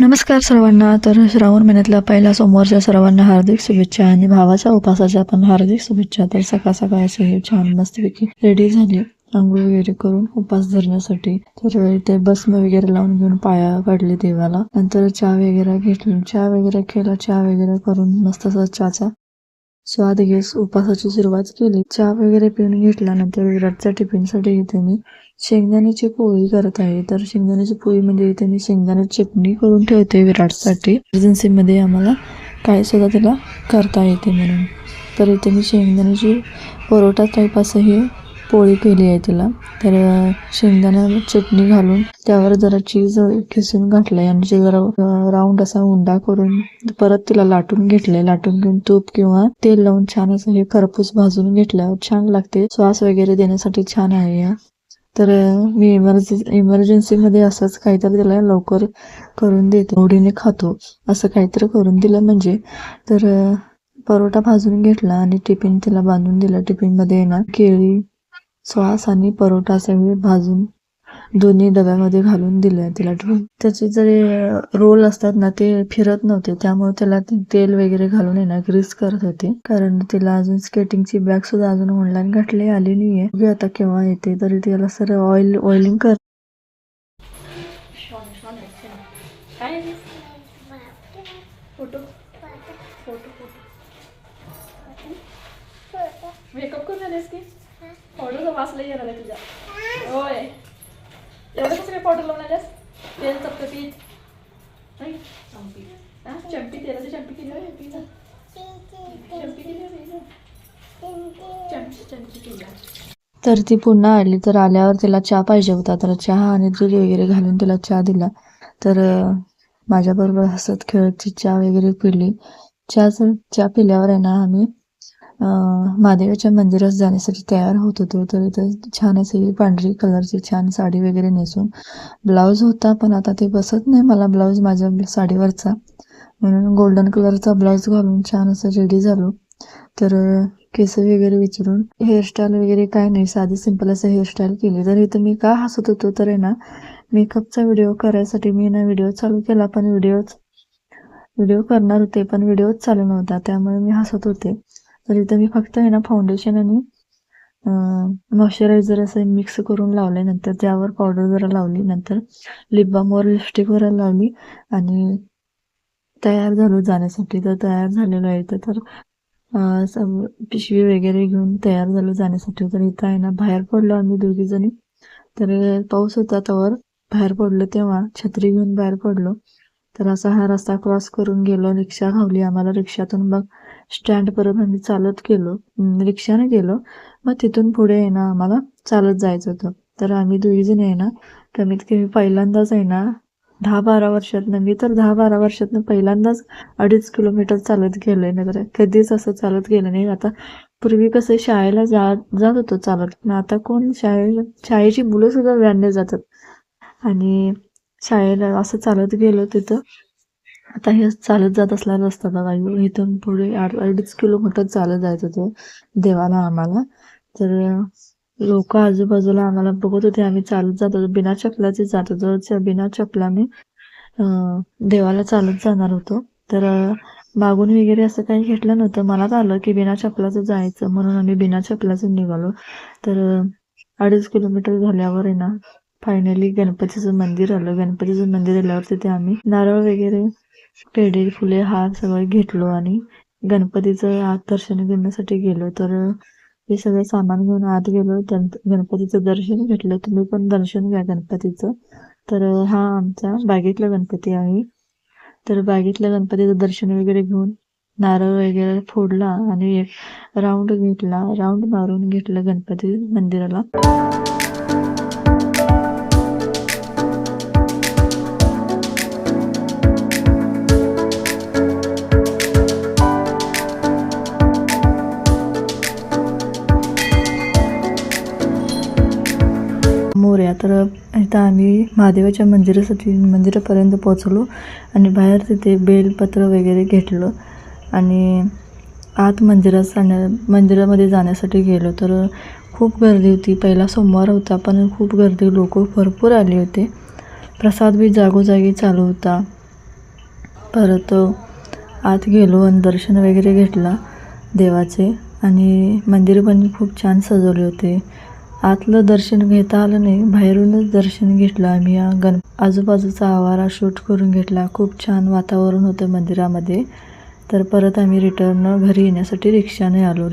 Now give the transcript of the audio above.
नमस्कार सर्वांना. तर श्रावण महिन्यातल्या पहिल्या सोमवारच्या सर्वांना हार्दिक शुभेच्छा आणि भावाच्या उपासाच्या पण हार्दिक शुभेच्छा. तर सकाळ सकाळ असे हे छान मस्तपैकी रेडी झाले. आंघोळ वगैरे करून उपास धरण्यासाठी. तर ते भस्म वगैरे लावून घेऊन पाया पडले देवाला. नंतर चहा वगैरे घेतली. चहा वगैरे केला. चहा वगैरे करून मस्त असा चहाचा स्वाद घेस उपासाची सुरुवात केली. चहा वगैरे पिऊन घेतल्यानंतर विराटच्या टिफिनसाठी इथे मी शेंगदाण्याची पोळी करत आहे. तर शेंगदाण्याची पोळी म्हणजे इथे मी शेंगदाण्याची चटणी करून ठेवते विराटसाठी. इमर्जन्सीमध्ये आम्हाला काय सुद्धा तिला करता येते म्हणून. तर इथे मी शेंगदाण्याची परोठा टाईप असं हे पोळी केली आहे तिला. तर शेंगदाणा चटणी घालून त्यावर जरा चीज खिसून घातलंय आणि ते जरा राऊंड असा उंडा करून परत तिला लाटून घेतलंय. लाटून घेऊन तूप किंवा तेल लावून छान असं हे खरपूस भाजून घेतल्यावर छान लागते. श्वास वगैरे देण्यासाठी छान आहे या. तर मी इमर्जन्सी इमर्जन्सीमध्ये असंच काहीतरी त्याला लवकर करून देते. ओढीने खातो. असं काहीतरी करून दिलं म्हणजे. तर परोटा परोठा भाजून घेतला आणि टिफिन तिला बांधून दिला. टिफिनमध्ये येणार केळी सॉस आणि परोठा सगळे भाजून दोन्ही डब्यामध्ये घालून दिले तिला ठेवून. त्याचे जरी रोल असतात ना ते फिरत नव्हते. त्यामुळे त्याला ते तेल वगैरे घालून आहे ना ग्रीस करत होते. कारण तिला अजून स्केटिंगची बॅग सुद्धा अजून ऑनलाईन घातली आली नाही आहे आता केव्हा येते. तरी तिला सर ऑइल ऑइलिंग कर. मेकअप करून आलेस की फोटो वाचलं येणार आहे तुझ्या. होय. एवढं कसं काय फोटो लावून आल्यास? तेल चपचपीत नाही चंपी. हा चंपी तेलाची चंपी केली होय पिझ्झा चंपी केली होय चमची चमची केली. तर ती पुन्हा आली तर आल्यावर तिला चहा पाहिजे होता. तर चहा आणि दूध वगैरे घालून तिला चहा दिला. तर माझ्याबरोबर हसत खेळत ती चहा वगैरे पिली. चहा चहा पिल्यावर आहे ना आम्ही महादेवाच्या मंदिरात जाण्यासाठी तयार होत होतो तर इथं छान अशी पांढरी कलरची छान साडी वगैरे नेसून ब्लाऊज होता पण आता ते बसत नाही मला ब्लाऊज माझ्या साडीवरचा. म्हणून गोल्डन कलरचा ब्लाऊज घालून छान असं रेडी झालो. तर केस वगैरे विचारून हेअरस्टाईल वगैरे काय नाही साधी सिंपल असं हेअरस्टाईल केली. तर इथं मी का हसत होतो तर आहे ना मेकअपचा व्हिडिओ करायसाठी मी ना व्हिडिओ चालू केला पण व्हिडिओच व्हिडिओ करणार होते पण व्हिडिओच चालू नव्हता. त्यामुळे मी हसत होते. तर इथं मी फक्त आहे ना फाउंडेशन आणि मॉइश्चरायझर असं मिक्स करून लावले नंतर त्यावर पावडर जरा लावली. नंतर लिप बामवर लिपस्टिकवर लावली आणि तयार झालो जाण्यासाठी. तर तयार झालेलो आहे इथं. तर पिशवी वगैरे घेऊन तयार झालो जाण्यासाठी. तर इथं आहे ना बाहेर पडलो आम्ही दोघीजणी तर पाऊस होता त्यावर बाहेर पडलो तेव्हा छत्री घेऊन बाहेर पडलो. तर असा हा रस्ता क्रॉस करून गेलो. रिक्षा खावली. आम्हाला रिक्षातून मग स्टँडपर्यंत आम्ही चालत गेलो रिक्षाने गेलो. मग तिथून पुढे आहे ना आम्हाला चालत जायचं होतं. तर आम्ही दुईजण आहे ना कमीत कमी पहिल्यांदाच आहे ना दहा बारा वर्षातनं मी तर दहा बारा वर्षातनं पहिल्यांदाच अडीच किलोमीटर चालत गेलोय. नगर कधीच असं चालत गेलं नाही. आता पूर्वी कसं शाळेला जा जात होतो चालत पण आता कोण शाळे शाळेची मुलं सुद्धा व्यानने जातात. आणि शाळेला असं चालत गेलो तिथं. आता हे चालत जात असला रस्ता बघा इथून पुढे आठ अडीच किलोमीटर चालत जायचं होतं देवाला आम्हाला. तर लोक आजूबाजूला आम्हाला बघत होते. आम्ही चालत जात होतो. बिना चपलाचे जात होतो. बिना चपला मी देवाला चालत जाणार होतो. तर मागून वगैरे असं काही घेतलं नव्हतं. मनात आलं की बिना चपलाचं जायचं. म्हणून आम्ही बिना चपलाचं निघालो. तर अडीच किलोमीटर झाल्यावर आहे ना फायनली गणपतीचं मंदिर आलं. गणपतीचं मंदिर आल्यावर तिथे आम्ही नारळ वगैरे पेढे फुले हार सगळं घेतलो आणि गणपतीचं आत दर्शन घेण्यासाठी गेलो. तर हे सगळं सामान घेऊन आत गेलो. गणपतीचं दर्शन घेतलं. तुम्ही पण दर्शन घ्या गणपतीचं. तर हा आमचा बागेतला गणपती आहे. तर बागेतल्या गणपतीचं दर्शन वगैरे घेऊन नारळ वगैरे फोडला आणि एक राऊंड घेतला. राऊंड मारून घेतलं गणपती मंदिराला. मोर्या तर इथं आम्ही महादेवाच्या मंदिरासाठी मंदिरापर्यंत पोचलो आणि बाहेर तिथे बेलपत्र वगैरे घेतलं आणि आत मंदिरात जाण्या मंदिरामध्ये जाण्यासाठी गेलो. तर खूप गर्दी होती. पहिला सोमवार होता पण खूप गर्दी. लोक भरपूर आले होते. प्रसाद बी जागोजागी चालू होता. परत आत गेलो आणि दर्शन वगैरे घेतला देवाचे. आणि मंदिर पण खूप छान सजवले होते. आतलं दर्शन घेता आलं नाही बाहेरूनच दर्शन घेतलं आम्ही या गण आजूबाजूचा आवारा शूट करून घेतला. खूप छान वातावरण होतं मंदिरामध्ये. तर परत आम्ही रिटर्न घरी येण्यासाठी रिक्षाने आलो.